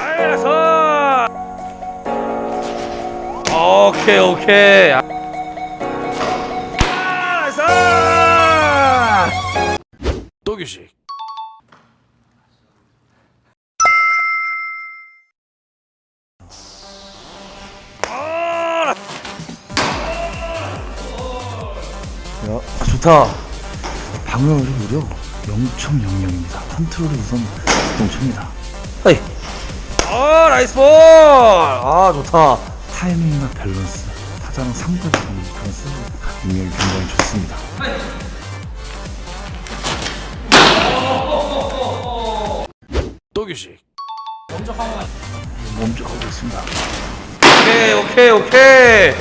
알았어. 오케이 오케이. 알았어. 또 규식. 아, 야, 아, 좋다. 방어율이 무려 0.00입니다. 컨트롤이 우선 동초입니다. 헤이. 아 나이스 볼. 아 좋다. 타이밍이나 밸런스, 타자랑 상대방 밸런스 능력이 굉장히 좋습니다. 또 규식. 몸쪽 하고 있습니다. 오케이 오케이 오케이.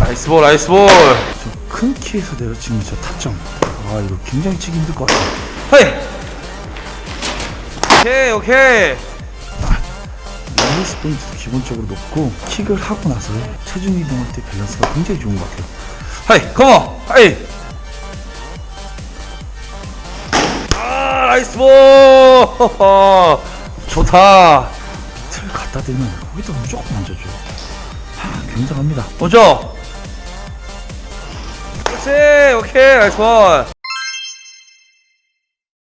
나이스 볼 나이스 볼. 저 큰 키에서 내려치는 저 타점. 아, 이거 굉장히 치기 힘들 것 같아요. 헤이. 오케이 오케이. 포인트도 기본적으로 높고 킥을 하고 나서 체중 이동할 때 밸런스가 굉장히 좋은 것 같아요. 헤이 컴온 헤이. 아 나이스 볼. 좋다. 틀 갖다 대면 거기다 무조건 얹어줘요. 아, 굉장합니다. 오죠. 그렇지 오케이 나이스 볼.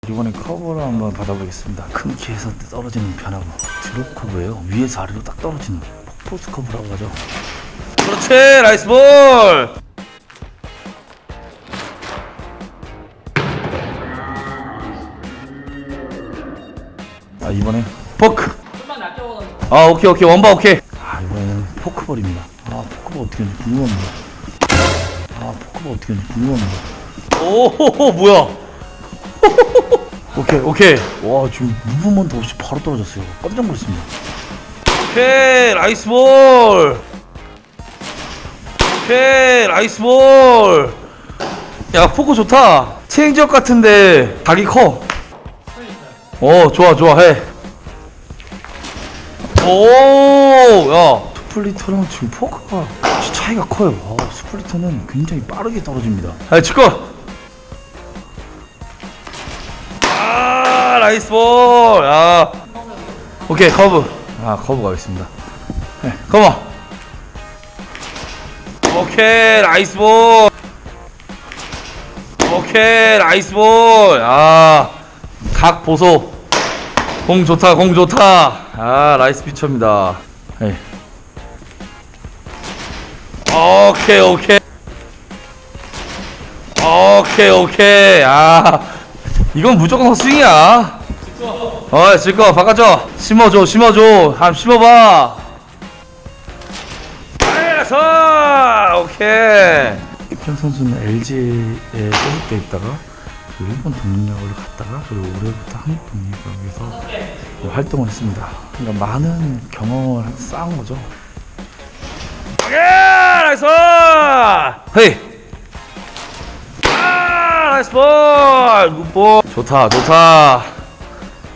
이번에 커버를 한번 받아보겠습니다. 큰 키에서 떨어지는 변화고 드롭 커브예요. 위에서 아래로 딱 떨어지는 포스 커브라고 하죠. 그렇지 나이스 볼. 아 이번에 포크. 아 오케이 오케이 원바 오케이. 아 이번에는 포크볼입니다. 아 포크볼 어떻게 하는지 궁금합니다. 아 포크볼 어떻게 하는지 궁금합니다. 오호호 뭐야? 오케이 오케이. 와 지금 무브먼트 없이 바로 떨어졌어요. 깜짝 놀랐습니다. 오케이 나이스 볼. 오케이 나이스 볼. 야 포크 좋다. 체인지업 같은데 각이 커. 오 좋아 좋아 해. 오 야. 스플리터랑 지금 포크가 차이가 커요. 아, 스플리터는 굉장히 빠르게 떨어집니다. 야 축구. 나이스 볼. 야. 오케이 커브. 아 커브 가겠습니다. 컴온. 오케이 나이스 볼. 오케이 나이스 볼. 아, 각 보소. 공 좋다 공 좋다. 아 나이스 피처입니다. 네. 오케이 오케이. 오케이 오케이. 아 이건 무조건 헛스윙이야. 어, 질거 바꿔줘. 심어줘, 심어줘. 한번 심어봐. 알았어. 오케이. 김현 선수는 LG에 소속돼 있다가 그 일본 독립야구를 갔다가 그리고 올해부터 한국 독립야구에서 활동을 했습니다. 그러니까 많은 경험을 쌓은 거죠. 오케이, 나이스. 헤이. 볼. 굿볼. 좋다, 좋다.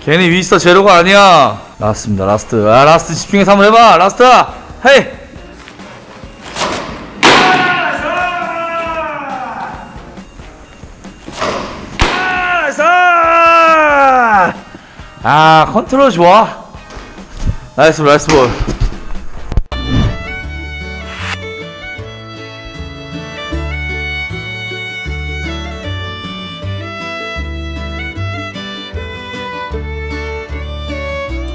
괜히 위스터 제로가 아니야. 라스트입니다, 라스트. 아, 라스트 집중해서 한번 해봐. 라스트. 헤이. 아, 컨트롤 좋아. 나이스 볼, 나이스 볼.